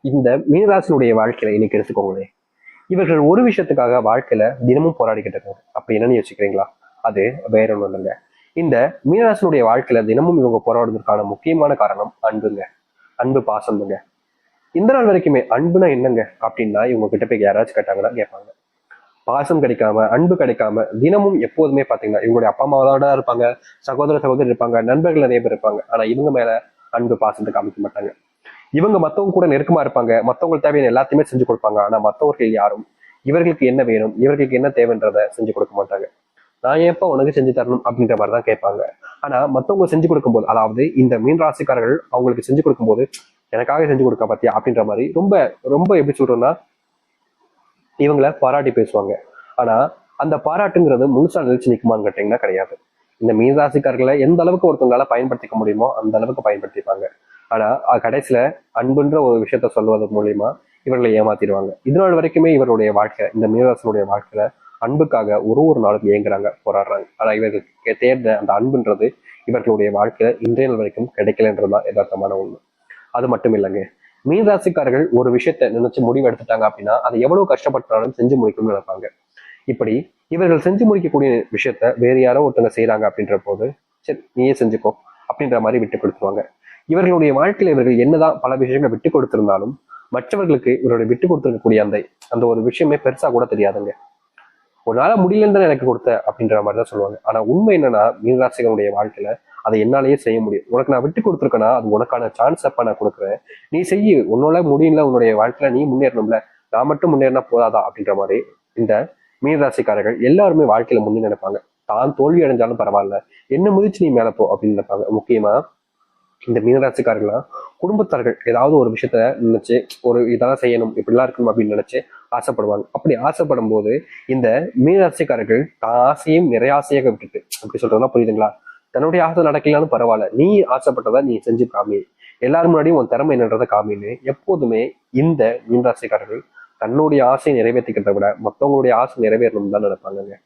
இந்த மீனராசினுடைய வாழ்க்கையில இன்னைக்கு எடுத்துக்கோங்களேன் இவர்கள் ஒரு விஷயத்துக்காக வாழ்க்கையில தினமும் போராடிக்கிட்டு இருக்காங்க. அப்ப என்னன்னு யோசிக்கிறீங்களா? அது வேற ஒன்றும் இல்லைங்க. இந்த மீனராசினுடைய வாழ்க்கையில தினமும் இவங்க போராடுவதற்கான முக்கியமான காரணம் அன்புங்க. அன்பு பாசம்ங்க. இந்த நாள் வரைக்குமே அன்புனா என்னங்க? அப்படின்னா இவங்க கிட்ட போய் யாராச்சும் கேட்டாங்கன்னா கேட்பாங்க. பாசம் கிடைக்காம அன்பு கிடைக்காம தினமும் எப்போதுமே பாத்தீங்கன்னா இவங்களுடைய அப்பா அம்மாவோட இருப்பாங்க சகோதர சகோதரி இருப்பாங்க நண்பர்கள் நிறைய பேர் இருப்பாங்க. ஆனா இவங்க மேல அன்பு பாசத்தை காமிக்க மாட்டாங்க. இவங்க மத்தவங்க கூட நெருக்கமா இருப்பாங்க. மத்தவங்களுக்கு தேவையான எல்லாத்தையுமே செஞ்சு கொடுப்பாங்க. ஆனா மத்தவர்கள் யாரும் இவர்களுக்கு என்ன வேணும் இவர்களுக்கு என்ன தேவைன்றதை செஞ்சு கொடுக்க மாட்டாங்க. நான் ஏன்ப்பா உனக்கு செஞ்சு தரணும் அப்படின்ற மாதிரி தான் கேட்பாங்க. ஆனா மத்தவங்க செஞ்சு கொடுக்கும்போது அதாவது இந்த மீன் ராசிக்காரர்கள் அவங்களுக்கு செஞ்சு கொடுக்கும்போது எனக்காக செஞ்சு கொடுக்க பாத்தியா அப்படின்ற மாதிரி ரொம்ப ரொம்ப எப்படி சொல்றோம்னா இவங்களை பாராட்டி பேசுவாங்க. ஆனா அந்த பாராட்டுங்கிறது முழுசா நிலைச்சு நிற்குமான்னு கேட்டீங்கன்னா கிடையாது. இந்த மீன் ராசிக்காரர்களை எந்த அளவுக்கு ஒருத்தவங்களால பயன்படுத்திக்க முடியுமோ அந்த அளவுக்கு பயன்படுத்திப்பாங்க. ஆனா கடைசியில அன்புன்ற ஒரு விஷயத்த சொல்வதன் மூலியமா இவர்களை ஏமாத்திடுவாங்க. இது நாள் வரைக்குமே இவருடைய வாழ்க்கை இந்த மீனராசனுடைய வாழ்க்கையில அன்புக்காக ஒரு ஒரு நாளும் இயங்குறாங்க போராடுறாங்க. ஆனா இவர்களுக்கு தேர்ந்த அந்த அன்புன்றது இவர்களுடைய வாழ்க்கையில இன்றைய நாள் வரைக்கும் கிடைக்கலன்றதுதான் யதார்த்தமான ஒண்ணு அது மட்டும் இல்லைங்க. மீனராசிக்காரர்கள் ஒரு விஷயத்த நினைச்சு முடிவு எடுத்துட்டாங்க அப்படின்னா அதை எவ்வளவு கஷ்டப்பட்டாலும் செஞ்சு முடிக்கணும்னு நினைப்பாங்க. இப்படி இவர்கள் செஞ்சு முடிக்கக்கூடிய விஷயத்த வேறு யாரோ ஒருத்தங்க செய்யறாங்க அப்படின்ற போது சரி நீயே செஞ்சுக்கோ. அப்படின்ற மாதிரி விட்டு கொடுத்துருவாங்க. இவர்களுடைய வாழ்க்கையில் இவர்கள் என்னதான் பல விஷயங்களை விட்டு கொடுத்திருந்தாலும் மற்றவர்களுக்கு இவருடைய விட்டு கொடுத்துருக்கக்கூடிய அந்த அந்த ஒரு விஷயமே பெருசா கூட தெரியாதுங்க. உன்னால முடியலன்னு எனக்கு கொடுத்த அப்படின்ற மாதிரி தான் சொல்லுவாங்க. ஆனா உண்மை என்னன்னா மீனராசிகளுடைய வாழ்க்கையில அதை என்னாலேயே செய்ய முடியும். உனக்கு நான் விட்டு கொடுத்துருக்கேன்னா அது உனக்கான சான்ஸ் அப்ப நான் கொடுக்குறேன். நீ செய்யு. உன்னால முடியல உன்னுடைய வாழ்க்கையில நீ முன்னேறணும்ல. நான் மட்டும் முன்னேறினா போதாதா அப்படின்ற மாதிரி இந்த மீனராசிக்காரர்கள் எல்லாருமே வாழ்க்கையில முன்னே நினைப்பாங்க. தான் தோல்வி அடைஞ்சாலும் பரவாயில்ல. என்ன முதிச்சு நீ மேலே போ அப்படின்னு நினைப்பாங்க. முக்கியமா இந்த மீனராசிக்காரர்கள்லாம் குடும்பத்தார்கள் ஏதாவது ஒரு விஷயத்த நினைச்சு ஒரு இதெல்லாம் செய்யணும் இப்படிலாம் இருக்கணும் அப்படின்னு நினைச்சு ஆசைப்படுவாங்க. அப்படி ஆசைப்படும் போது இந்த மீனராசிக்காரர்கள் தான் ஆசையும் நிறைய ஆசையாக விட்டுட்டு அப்படி சொல்றதுலாம் புரியுதுங்களா? தன்னுடைய ஆசை நடக்கலான்னு பரவாயில்ல. நீ ஆசைப்பட்டதை நீ செஞ்சு காமி. எல்லாரும் முன்னாடியும் உன் திறமை என்னன்றதை காமின்னு எப்போதுமே இந்த மீனராசிக்காரர்கள் தன்னுடைய ஆசையை நிறைவேற்றிக்கிறத விட மற்றவங்களுடைய ஆசை நிறைவேறணும் தான் நினைப்பாங்க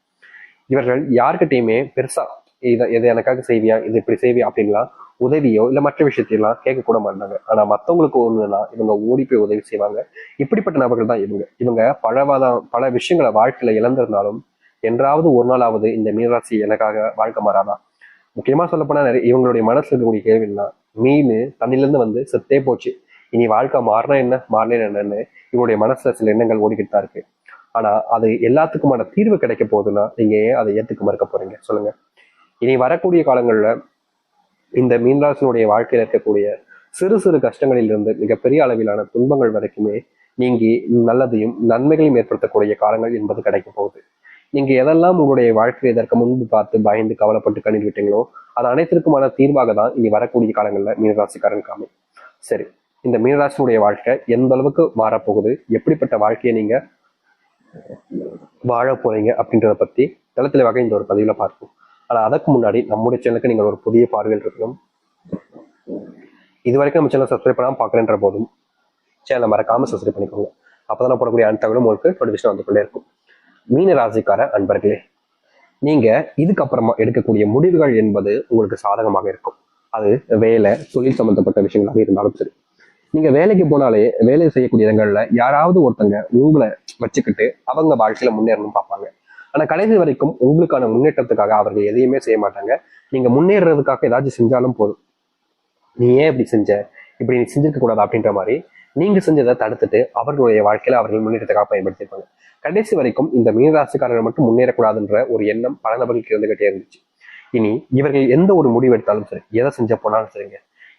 இவர்கள் யார்கிட்டயுமே பெருசா இதை இதை எனக்காக செய்வியா இது இப்படி செய்வியா அப்படின்லாம் உதவியோ இல்ல மற்ற விஷயத்தையெல்லாம் கேட்க கூட மாட்டாங்க. ஆனா மத்தவங்களுக்கு ஒண்ணுன்னா இவங்க ஓடி போய் உதவி செய்வாங்க. இப்படிப்பட்ட நபர்கள் தான் இவங்க. இவங்க பழவாதம் பல விஷயங்களை வாழ்க்கையில இழந்திருந்தாலும் என்றாவது ஒரு நாளாவது இந்த மீனராசி எனக்காக வாழ்க்கை மாறாதா? முக்கியமா சொல்லப்போனா நிறைய இவங்களுடைய மனசுல இருக்கக்கூடிய கேள்வின்னா மீன் தண்ணிலேருந்து வந்து செத்தே போச்சு. இனி வாழ்க்கை மாறினா என்ன? மாறினா என்னன்னு இவருடைய மனசுல சில எண்ணங்கள் ஓடிக்கிட்டு தான் இருக்கு. ஆனா அது எல்லாத்துக்குமான தீர்வு கிடைக்க போகுதுன்னா நீங்க ஏன் அதை ஏத்துக்க மறுக்க போறீங்க? சொல்லுங்க. இனி வரக்கூடிய காலங்கள்ல இந்த மீன்ராசனுடைய வாழ்க்கையில இருக்கக்கூடிய சிறு சிறு கஷ்டங்களிலிருந்து மிகப்பெரிய அளவிலான துன்பங்கள் வரைக்குமே நீங்கி நல்லதையும் நன்மைகளையும் ஏற்படுத்தக்கூடிய காலங்கள் என்பது கிடைக்க போகுது. நீங்க எதெல்லாம் உங்களுடைய வாழ்க்கையை இதற்கு முன்பு பார்த்து பயந்து கவலைப்பட்டு கண்ணீர் விட்டீங்களோ அது அனைத்திற்குமான தீர்வாக தான் இனி வரக்கூடிய காலங்களில் மீனராசிக்காரன் காமி சரி இந்த மீனராசினுடைய வாழ்க்கை எந்த அளவுக்கு மாறப்போகுது எப்படிப்பட்ட வாழ்க்கையை நீங்க வாழ போறீங்க அப்படின்றத பத்தி தளத்துல வகை இந்த ஒரு பதிவுல பார்ப்போம். ஆனா அதற்கு முன்னாடி நம்முடைய சேனலுக்கு நீங்கள் ஒரு புதிய பார்வையில் இருக்கணும். இது வரைக்கும் நம்ம சேனல் சப்ஸ்கிரைப் பண்ணாமல் பார்க்கலன்ற போதும் சேனலை மறக்காம சப்ஸ்கிரைப் பண்ணிக்கோங்க. அப்பதான் போடக்கூடிய அனைத்து தகவலும் உங்களுக்கு நோட்டிஃபிகேஷன் வந்து கொண்டே இருக்கும். மீன ராசிக்கார அன்பர்களே நீங்க இதுக்கப்புறமா எடுக்கக்கூடிய முடிவுகள் என்பது உங்களுக்கு சாதகமாக இருக்கும். அது வேலை தொழில் சம்பந்தப்பட்ட விஷயங்களாக இருந்தாலும் சரி. நீங்க வேலைக்கு போனாலே வேலை செய்யக்கூடிய இடங்கள்ல யாராவது ஒருத்தங்க உங்களை வச்சுக்கிட்டு அவங்க வாழ்க்கையில முன்னேறணும் பார்ப்பாங்க. ஆனா கடைசி வரைக்கும் உங்களுக்கான முன்னேற்றத்துக்காக அவர்கள் எதையுமே செய்ய மாட்டாங்க. நீங்க முன்னேறதுக்காக ஏதாச்சும் செஞ்சாலும் போதும். நீ ஏன் இப்படி செஞ்ச? இப்படி நீ செஞ்சிருக்க கூடாது அப்படின்ற மாதிரி நீங்க செஞ்சதை தடுத்துட்டு அவர்களுடைய வாழ்க்கையில அவர்கள் முன்னேற்றத்துக்காக பயன்படுத்தியிருப்பாங்க கடைசி வரைக்கும் இந்த மீனராசிக்காரர்கள் மட்டும் முன்னேறக்கூடாதுன்ற ஒரு எண்ணம் பல நபர்களுக்கு இருந்துகிட்டே இருந்துச்சு. இனி இவர்கள் எந்த ஒரு முடிவு எடுத்தாலும் சரி எதை செஞ்ச போனாலும் சரிங்க.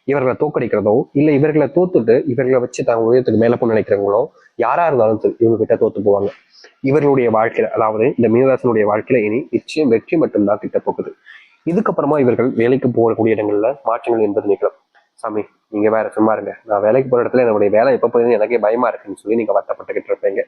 இவர்களை தோக்கடிக்கிறதோ இல்ல இவர்களை தோத்துட்டு இவர்களை வச்சு தங்க உயரத்துக்கு மேல போய் நினைக்கிறவங்களோ யாரா இருந்தாலும் சரி இவங்க கிட்ட தோத்து போவாங்க. இவர்களுடைய வாழ்க்கையில அதாவது இந்த மீனராசனுடைய வாழ்க்கையில இனி நிச்சயம் வெற்றி மட்டும்தான் கிட்ட போகுது. இதுக்கப்புறமா இவர்கள் வேலைக்கு போகக்கூடிய இடங்கள்ல மாற்றங்கள் என்பது நிகழும். சாமி நீங்க வேற சும்மா இருங்க. நான் வேலைக்கு போற இடத்துல என்னுடைய வேலை எப்ப போயிருந்தேன் எனக்கே பயமா இருக்குன்னு சொல்லி நீங்க வருத்தப்பட்டுக்கிட்டு இருப்பீங்க.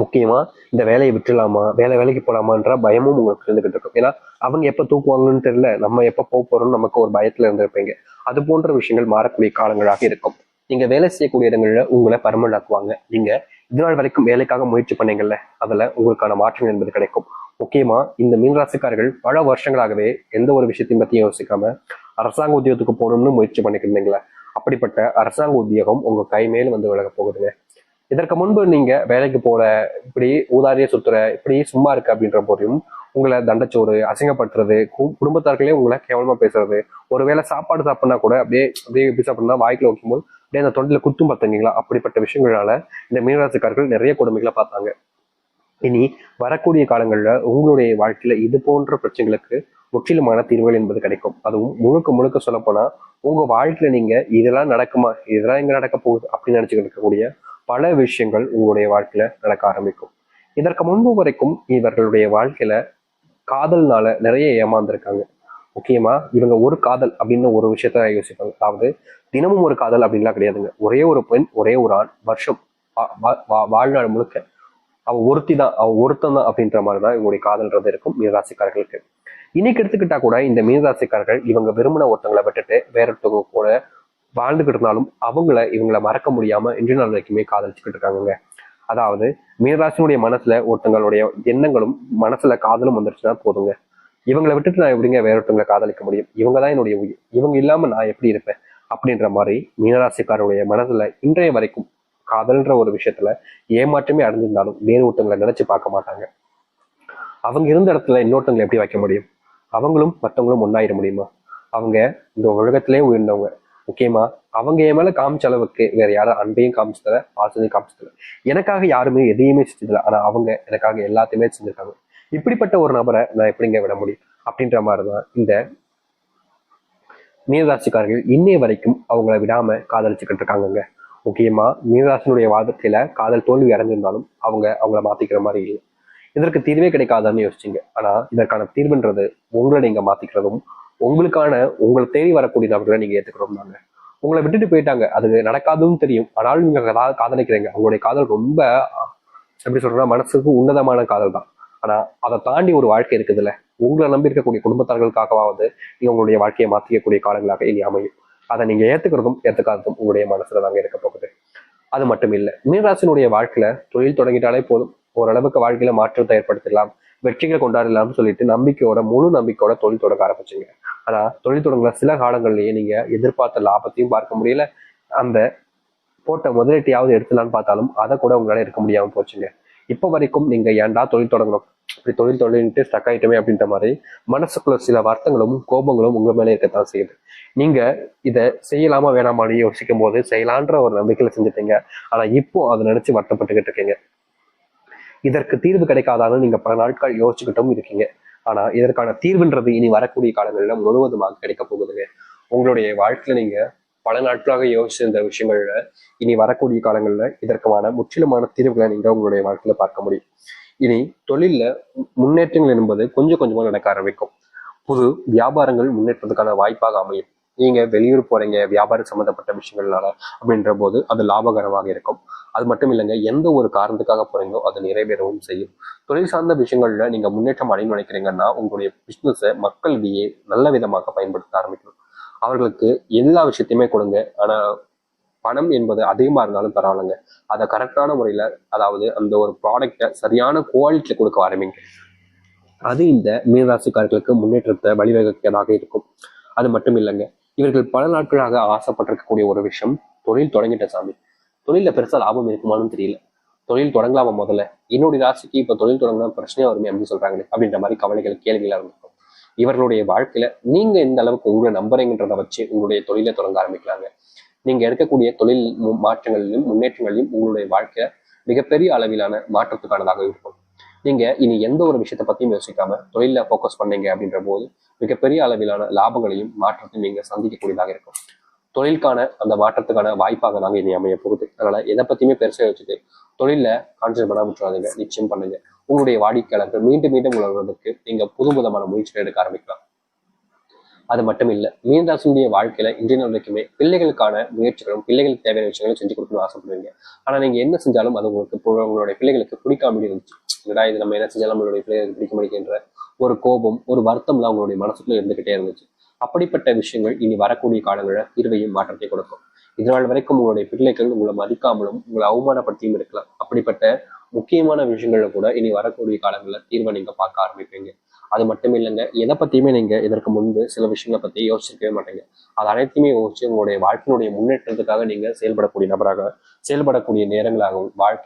முக்கியமாக இந்த வேலையை விட்டுலாமா வேலை வேலைக்கு போகலாமான்ற பயமும் உங்களுக்கு இருந்துகிட்டு இருக்கும். ஏன்னா அவங்க எப்போ தூக்குவாங்கன்னு தெரியல. நம்ம எப்போ போக போகிறோம்னு நமக்கு ஒரு பயத்தில் இருந்திருப்பீங்க. அது போன்ற விஷயங்கள் மாறக்கூடிய காலங்களாக இருக்கும். நீங்கள் வேலை செய்யக்கூடிய இடங்களில் உங்களை பர்மனண்ட் ஆக்குவாங்க. நீங்கள் இதனால் வரைக்கும் வேலைக்காக முயற்சி பண்ணீங்கல்ல அதில் உங்களுக்கான மாற்றம் என்பது கிடைக்கும். முக்கியமா இந்த மீனராசிக்காரர்கள் பல வருஷங்களாகவே எந்த ஒரு விஷயத்தையும் பற்றி யோசிக்காம அரசாங்க உத்தியோகத்துக்கு போகணும்னு முயற்சி பண்ணிக்கிருந்தீங்களே அப்படிப்பட்ட அரசாங்க உத்தியோகம் உங்க கை மேல் வந்து விலக போகுதுங்க. இதற்கு முன்பு நீங்க வேலைக்கு போல இப்படி ஊதாரிய சுத்துற இப்படி சும்மா இருக்கு அப்படின்ற போதையும் உங்களை தண்டச்சோறு அசிங்கப்படுத்துறது கு- குடும்பத்தார்களே உங்களை கேவலமா பேசுறது ஒருவேளை சாப்பாடு சாப்பிட்னா கூட அப்படியே அப்படியே எப்படி சாப்பிட்னா வாய்க்குள்ள வைக்கும்போது அப்படியே அந்த தொண்டில குத்தும் பார்த்தீங்களா? அப்படிப்பட்ட விஷயங்களால இந்த மீனராசிக்காரர்கள் நிறைய கொடுமைகளை பார்த்தாங்க. இனி வரக்கூடிய காலங்களில் உங்களுடைய வாழ்க்கையில இது போன்ற பிரச்சனைகளுக்கு முற்றிலுமான தீர்வுகள் என்பது கிடைக்கும். அதுவும் முழுக்க முழுக்க சொல்லப் போனா உங்க வாழ்க்கையில நீங்க இதெல்லாம் நடக்குமா? இதெல்லாம் எங்க நடக்க போகுது? அப்படின்னு நினைச்சுக்கிட்டு இருக்கக்கூடிய பல விஷயங்கள் உங்களுடைய வாழ்க்கையில நடக்க ஆரம்பிக்கும். இதற்கு முன்பு வரைக்கும் இவர்களுடைய வாழ்க்கையில காதல்னால நிறைய ஏமாந்துருக்காங்க. முக்கியமா இவங்க ஒரு காதல் அப்படின்னு ஒரு விஷயத்த யோசிப்பாங்க. அதாவது தினமும் ஒரு காதல் அப்படின்லாம் கிடையாதுங்க. ஒரே ஒரு பெண் ஒரே ஒரு ஆண் வருஷம் வா- வாழ்நாள் முழுக்க அவ ஒருத்தி தான் அவ ஒருத்தன் தான் அப்படின்ற மாதிரி தான் இவங்களுடைய காதல்ன்றது இருக்கும் மீனராசிக்காரர்களுக்கு. இன்னைக்கு எடுத்துக்கிட்டா கூட இந்த மீனராசிக்காரர்கள் இவங்க விரும்பின ஒருத்தங்களை விட்டுட்டு வேற ஒருத்தவங்க கூட வாழ்ந்துகிட்டு இருந்தாலும் அவங்கள இவங்கள மறக்க முடியாம இன்று நாள் வரைக்குமே காதலிச்சுக்கிட்டு இருக்காங்கங்க. அதாவது மீனராசினுடைய மனசுல ஒருத்தங்களுடைய எண்ணங்களும் மனசுல காதலும் வந்துருச்சுன்னா போதுங்க. இவங்களை விட்டுட்டு நான் எப்படிங்க வேற ஒருத்தங்களை காதலிக்க முடியும்? இவங்க தான் என்னுடைய உயிர். இவங்க இல்லாம நான் எப்படி இருப்பேன்? அப்படின்ற மாதிரி மீனராசிக்காரருடைய மனசுல இன்றைய வரைக்கும் காதல்ன்ற ஒரு விஷயத்துல ஏமாற்றமே அடைஞ்சிருந்தாலும் வேறு ஒருத்தங்களை நினைச்சு பார்க்க மாட்டாங்க. அவங்க இருந்த இடத்துல இன்னொருத்தங்களை எப்படி வைக்க முடியும்? அவங்களும் மற்றவங்களும் ஒன்றாயிட முடியுமா? அவங்க இந்த உலகத்திலே உயர்ந்தவங்க. முக்கியமா அவங்க என் மேல காமிச்ச அளவுக்கு வேற யாரும் அன்பையும் காமிச்சதில்ல பாசத்தையும் காமிச்சதில்ல எனக்காக யாருமே எதையுமே செஞ்சதில்ல. ஆனா அவங்க எனக்காக எல்லாத்தையுமே செஞ்சிருக்காங்க. இப்படிப்பட்ட ஒரு நபரை நான் எப்படிங்க விட முடியும்? அப்படின்ற மாதிரிதான் இந்த மீனராசிக்காரர்கள் இன்னைய வரைக்கும் அவங்கள விடாம காதலிச்சுக்கிட்டு இருக்காங்கங்க. முக்கியமா மீனராசினுடைய வாதத்தில காதல் தோல்வி அடைஞ்சிருந்தாலும் அவங்க அவங்கள மாத்திக்கிற மாதிரி இல்லை. இதற்கு தீர்வே கிடைக்காதான்னு யோசிச்சிங்க. ஆனா இதற்கான தீர்வுன்றது உங்களை நீங்க மாத்திக்கிறதும் உங்களுக்கான உங்களை தேடி வரக்கூடிய நபர்களை நீங்க ஏற்றுக்கிறோம் தாங்க. உங்களை விட்டுட்டு போயிட்டாங்க. அது நடக்காதுன்னு தெரியும். ஆனாலும் நீங்க கா- காதலிக்கிறீங்க. உங்களுடைய காதல் ரொம்ப எப்படி சொல்றேன்னா மனசுக்கு உன்னதமான காதல் தான். ஆனா அதை தாண்டி ஒரு வாழ்க்கை இருக்குதுல்ல. உங்களை நம்பி இருக்கக்கூடிய குடும்பத்தார்களுக்காகவாவது நீங்க உங்களுடைய வாழ்க்கையை மாத்திக்கக்கூடிய காலங்களாக இனி அமையும். அதை நீங்க ஏத்துக்கிறதும் ஏத்துக்காததும் உங்களுடைய மனசுல தாங்க இருக்க போகுது. அது மட்டும் இல்லை. மீனராசினுடைய வாழ்க்கையில தொழில் தொடங்கிட்டாலே போதும். ஓரளவுக்கு வாழ்க்கையில மாற்றத்தை ஏற்படுத்திடலாம். வெற்றிகளை கொண்டாடலாம்னு சொல்லிட்டு நம்பிக்கையோட முழு நம்பிக்கையோட தொழில் தொடங்க ஆரம்பிச்சுங்க. ஆனா தொழில் தொடங்குற சில காலங்கள்லயே நீங்க எதிர்பார்த்த லாபத்தையும் பார்க்க முடியல. அந்த போட்ட முதலீட்டையாவது எடுத்துலான்னு பார்த்தாலும் அதை கூட உங்களால எடுக்க முடியாம போச்சுங்க. இப்போ வரைக்கும் நீங்க ஏன்டா தொழில் தொடங்கணும்? இப்படி தொழில் தொழில்ட்டு ஸ்டக் ஆயிட்டமே அப்படின்ற மாதிரி மனசுக்குள்ள சில வருத்தங்களும் கோபங்களும் உங்க மேலே இருக்கத்தான் செய்யுது. நீங்க இதை செய்யலாமா வேணாமான்னு யோசிக்கும் போது செய்யலான்ற ஒரு நம்பிக்கையில செஞ்சுட்டீங்க. ஆனா இப்போ அதை நினைச்சு வருத்தப்பட்டுக்கிட்டு இருக்கீங்க. இதற்கு தீர்வு கிடைக்காதான்னு நீங்க பல நாட்கள் யோசிச்சுக்கிட்டும் இருக்கீங்க. ஆனா இதற்கான தீர்வுன்றது இனி வரக்கூடிய காலங்களில் முழுவதுமாக கிடைக்க போகுதுங்க. உங்களுடைய வாழ்க்கையில நீங்க பல நாட்களாக யோசிச்சிருந்த விஷயங்கள்ல இனி வரக்கூடிய காலங்கள்ல இதற்கான முற்றிலுமான தீர்வுகளை நீங்க உங்களுடைய வாழ்க்கையில பார்க்க முடியும். இனி தொழில்ல முன்னேற்றங்கள் என்பது கொஞ்சம் கொஞ்சமா நடக்க ஆரம்பிக்கும். புது வியாபாரங்கள் முன்னேற்றத்துக்கான வாய்ப்பாக அமையும். நீங்க வெளியூர் போறீங்க வியாபாரம் சம்மந்தப்பட்ட விஷயங்கள்னால அப்படின்ற போது அது லாபகரமாக இருக்கும். அது மட்டும் இல்லைங்க எந்த ஒரு காரணத்துக்காக போறீங்களோ அது நிறைவேறவும் செய்யும். தொழில் சார்ந்த விஷயங்கள்ல நீங்க முன்னேற்றம் அடையணும்னு நினைக்கிறீங்கன்னா உங்களுடைய பிசினஸை மக்களிடையே நல்ல விதமாக பயன்படுத்த ஆரம்பிக்கணும். அவர்களுக்கு எல்லா விஷயத்தையுமே கொடுங்க. ஆனா பணம் என்பது அதிகமாக இருந்தாலும் பரவாயில்லைங்க. அதை கரெக்டான முறையில் அதாவது அந்த ஒரு ப்ராடக்டை சரியான குவாலிட்டியில் கொடுக்க ஆரம்பிங்க. அது இந்த மீனராசிக்காரர்களுக்கு முன்னேற்றத்தை வழிவகுக்கதாக இருக்கும். அது மட்டும் இல்லைங்க இவர்கள் பல நாட்களாக ஆசைப்பட்டிருக்கக்கூடிய ஒரு விஷயம் தொழில் தொடங்கிட்ட சாமி. தொழில பெருசா லாபம் இருக்குமான்னு தெரியல. தொழில் தொடங்கலாமா முதல்ல? என்னுடைய ராசிக்கு இப்ப தொழில் தொடங்கினா பிரச்சனையா வருமே அப்படின்னு சொல்றாங்களே அப்படின்ற மாதிரி கவலைகள் கேள்விகளாக இருந்திருக்கும் இவர்களுடைய வாழ்க்கையில நீங்க எந்த அளவுக்கு உங்களை நம்புறீங்கன்றதை வச்சு உங்களுடைய தொழிலை தொடங்க ஆரம்பிக்கலாங்க. நீங்க எடுக்கக்கூடிய தொழில் மாற்றங்களிலும் முன்னேற்றங்களிலும் உங்களுடைய வாழ்க்கையில மிகப்பெரிய அளவிலான மாற்றத்துக்கானதாக இருக்கும். நீங்க இனி எந்த ஒரு விஷயத்தை பத்தியும் யோசிக்காம தொழில ஃபோக்கஸ் பண்ணீங்க அப்படின்ற போது மிகப்பெரிய அளவிலான லாபங்களையும் மாற்றத்தையும் நீங்க சந்திக்கக்கூடியதாக இருக்கும். தொழிலுக்கான அந்த மாற்றத்துக்கான வாய்ப்பாக தாங்க இனி அமைய போகுது. அதனால எதை பத்தியுமே பெருசாக வச்சுட்டு தொழில கான்சென்ட் பண்ண விட்டுறாதீங்க. நிச்சயம் பண்ணுங்க. உங்களுடைய வாடிக்கையாளர்கள் மீண்டும் மீண்டும் உணர்வதற்கு நீங்க புது விதமான முயற்சிகள் எடுக்க ஆரம்பிக்கலாம். அது மட்டும் இல்லை மீனராசினுடைய வாழ்க்கையில இன்றைய வரைக்குமே பிள்ளைகளுக்கான முயற்சிகளும் பிள்ளைகளுக்கு தேவையான விஷயங்களும் செஞ்சு கொடுக்கணும்னு ஆசைப்படுவீங்க. ஆனா நீங்க என்ன செஞ்சாலும் அது உங்களுக்கு பு- உங்களுடைய பிள்ளைகளுக்கு பிடிக்காம இருந்துச்சு. என்னடா இது நம்ம என்ன செஞ்சாலும் நம்மளுடைய பிள்ளைகளுக்கு பிடிக்க முடியுன்ற ஒரு கோபம் ஒரு வருத்தம்லாம் உங்களுடைய மனசுக்குள்ள இருந்துகிட்டே இருந்துச்சு. அப்படிப்பட்ட விஷயங்கள் இனி வரக்கூடிய காலங்களில் தீர்வையும் மாற்றத்தை கொடுக்கும். இதனால் வரைக்கும் உங்களுடைய பிள்ளைகள் உங்களை மதிக்காமலும் உங்களை அவமானப்படுத்தியும் இருக்கலாம். அப்படிப்பட்ட முக்கியமான விஷயங்கள்ல கூட இனி வரக்கூடிய காலங்களில் தீர்வை நீங்க பார்க்க ஆரம்பிப்பீங்க. அது மட்டும் இல்லைங்க எதை பத்தியுமே நீங்க இதற்கு முன்பு சில விஷயங்களை பத்தி யோசிச்சிருக்கவே மாட்டீங்க. அது அனைத்துமே யோசிச்சு உங்களுடைய வாழ்க்கையினுடைய முன்னேற்றத்துக்காக நீங்க செயல்படக்கூடிய நபராக செயல்படக்கூடிய நேரங்களாகவும் வாழ்க்கை